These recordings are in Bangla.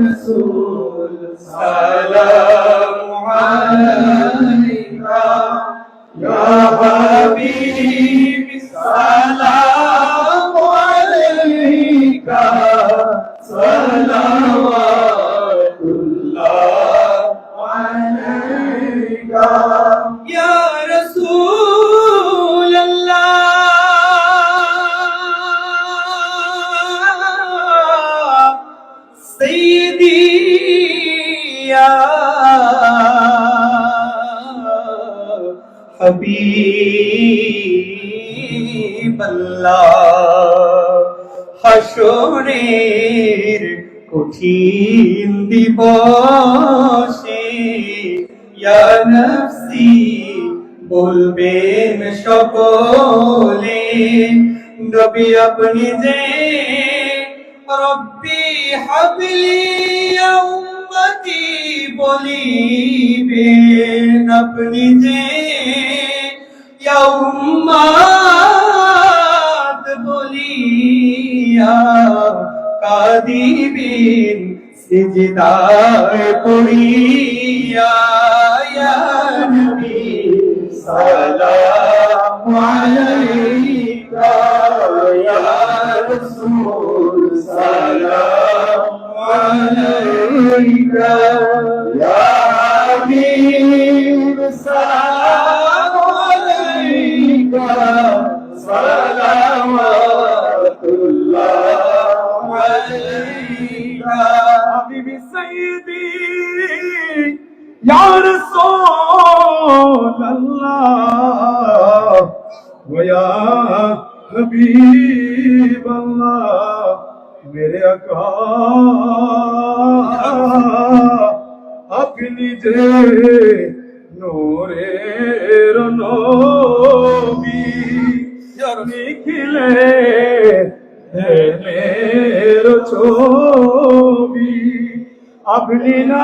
رسول سلام عليك হাবিব হাসরের কঠিন দিবসে, ইয়া নফসি, বলবেন সকলে, নবী আপনি যে রব্বি হাবলি উম্মতি বলিবেন, আপনি যে উম্মাত বলিয়া কাদিবিন সিজদায় পড়িয়া ইয়া নবী সালাম আলাইকা ইয়া রাসূল সালাম আলাইকা। মেরে আপনি যে নূরের নবী নিখিলে ছবি। আপনি না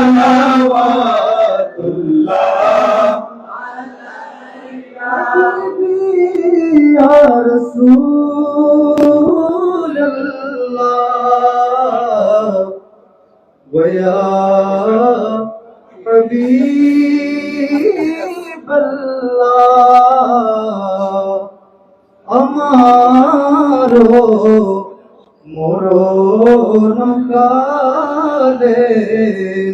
صلوات الله عليك يا رسول الله ويا حبيب الله মরণ কালে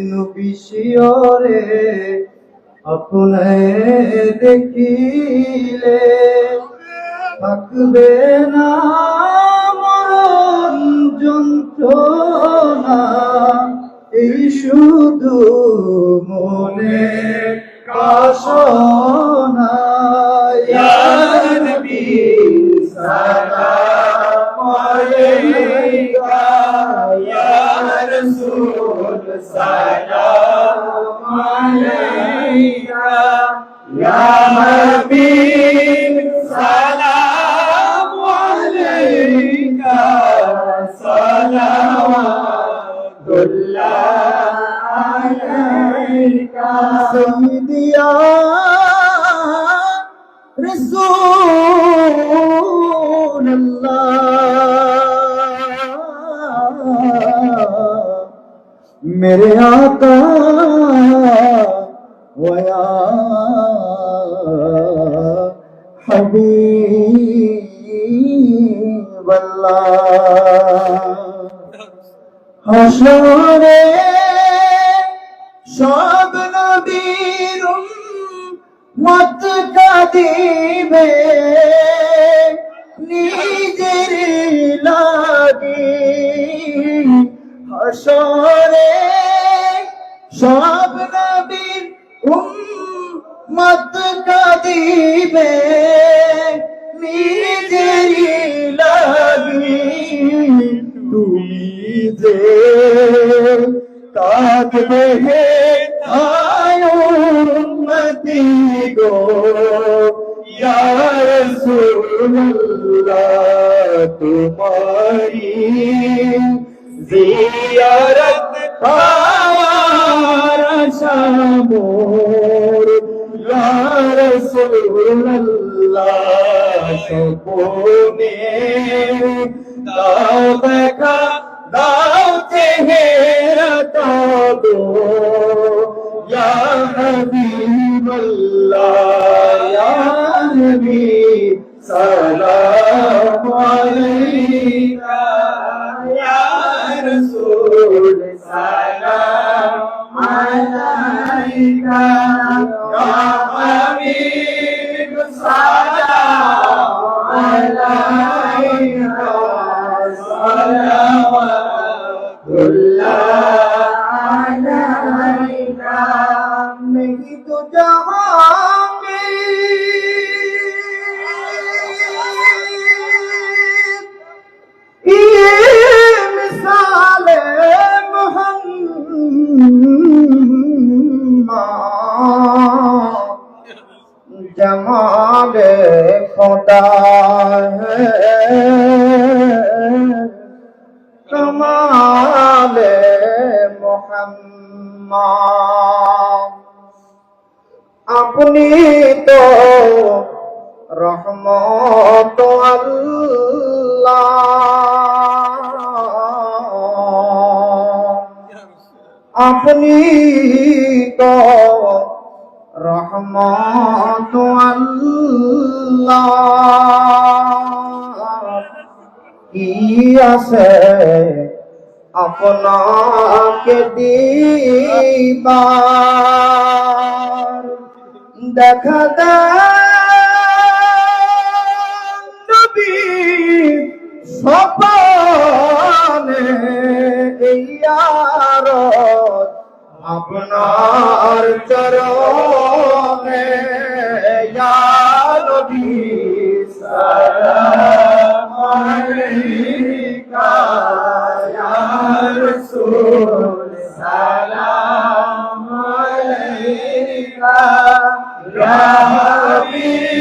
নবিশিয়রে আপনে দেখিলে থাকবে না মরণ যন্ত্রণা এই শুধু মনে কাশনা السلام عليك يا نبي سلام عليك صلوات الله عليك سيدي يا رسول الله मेरे आका वया हबीब अल्लाह हशरे सब नबी मत कदी কাঁদবে হে আয়ুমতি গো। ইয়া রাসূলুল্লাহ তোমারি জিয়ারত পাওয়ার আশামোর ইয়া রাসূলুল্লাহ সপনে দাও দেখা, দাও হাবিবাল্লাহ ইয়া নবী সালাম আলাইকা ইয়া রাসূল সালাম کمال محمد اپنی تو رحمت اللہ اپنی تو رحمت اللہ আছে? আপনাকে দেখা দেবী সপনে আলাইকা ইয়া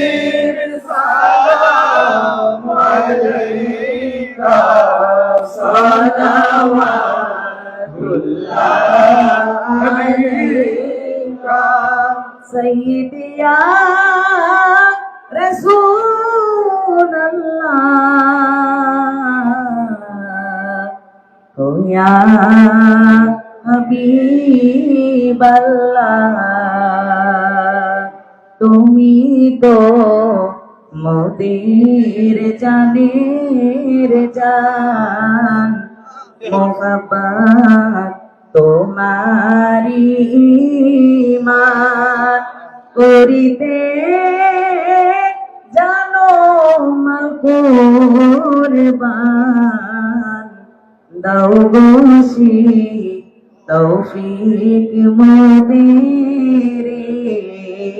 হাবিব সালাম আলাইকা সালাওয়াতুল্লাহ তুমি তো মোদের জানের জান। মোহাম্মদ তোমারি মান। করিতে জানো মাল কোরবান। দাও বসি তৌফিক মোদেরে।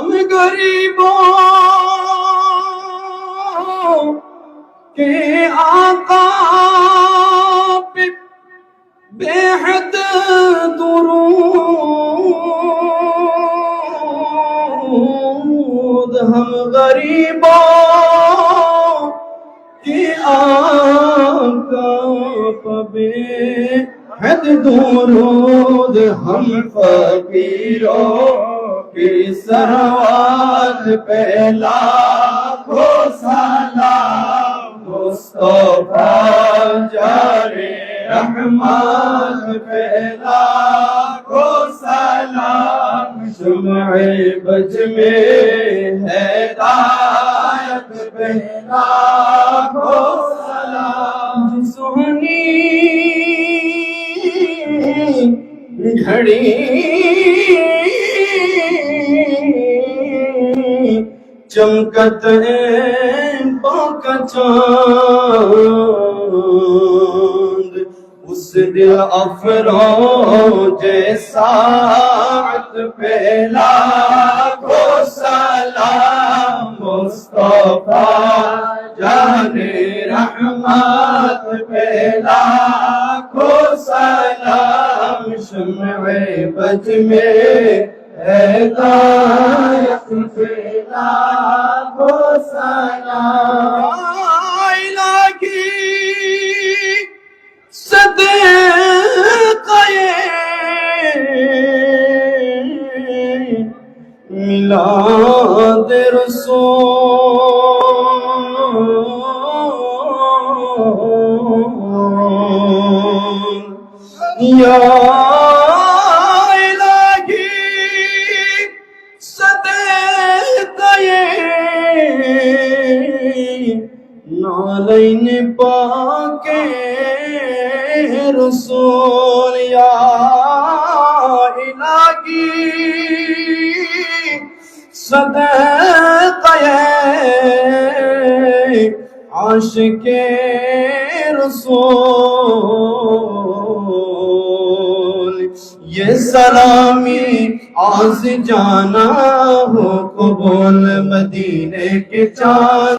আমি গরিব। কে আকা বেহদ দুরুদ। হম গরিব। কে আকা পবে حد درود ہم فقیروں फकीरों की सरवाद पहला को सलाम मुस्तफ़ा जारे रहमान पहला को सलाम शुमाए बज में है दार पे लाखों सलाम सुहनी घड़ी چمکت پاک چاند، اس دل افرو جیسا پھیلا گو سلام مصطفیٰ جان رحمت پھیلا گو سلام شمع بج میں ہے دائق پھیلا লাখো সালাম। লাগি সদকায়ে মিলাদ রসূল। ইয়া सदक़े आशिके रसूल ये सलामी आज जाना हो कबूल मदीने के चांद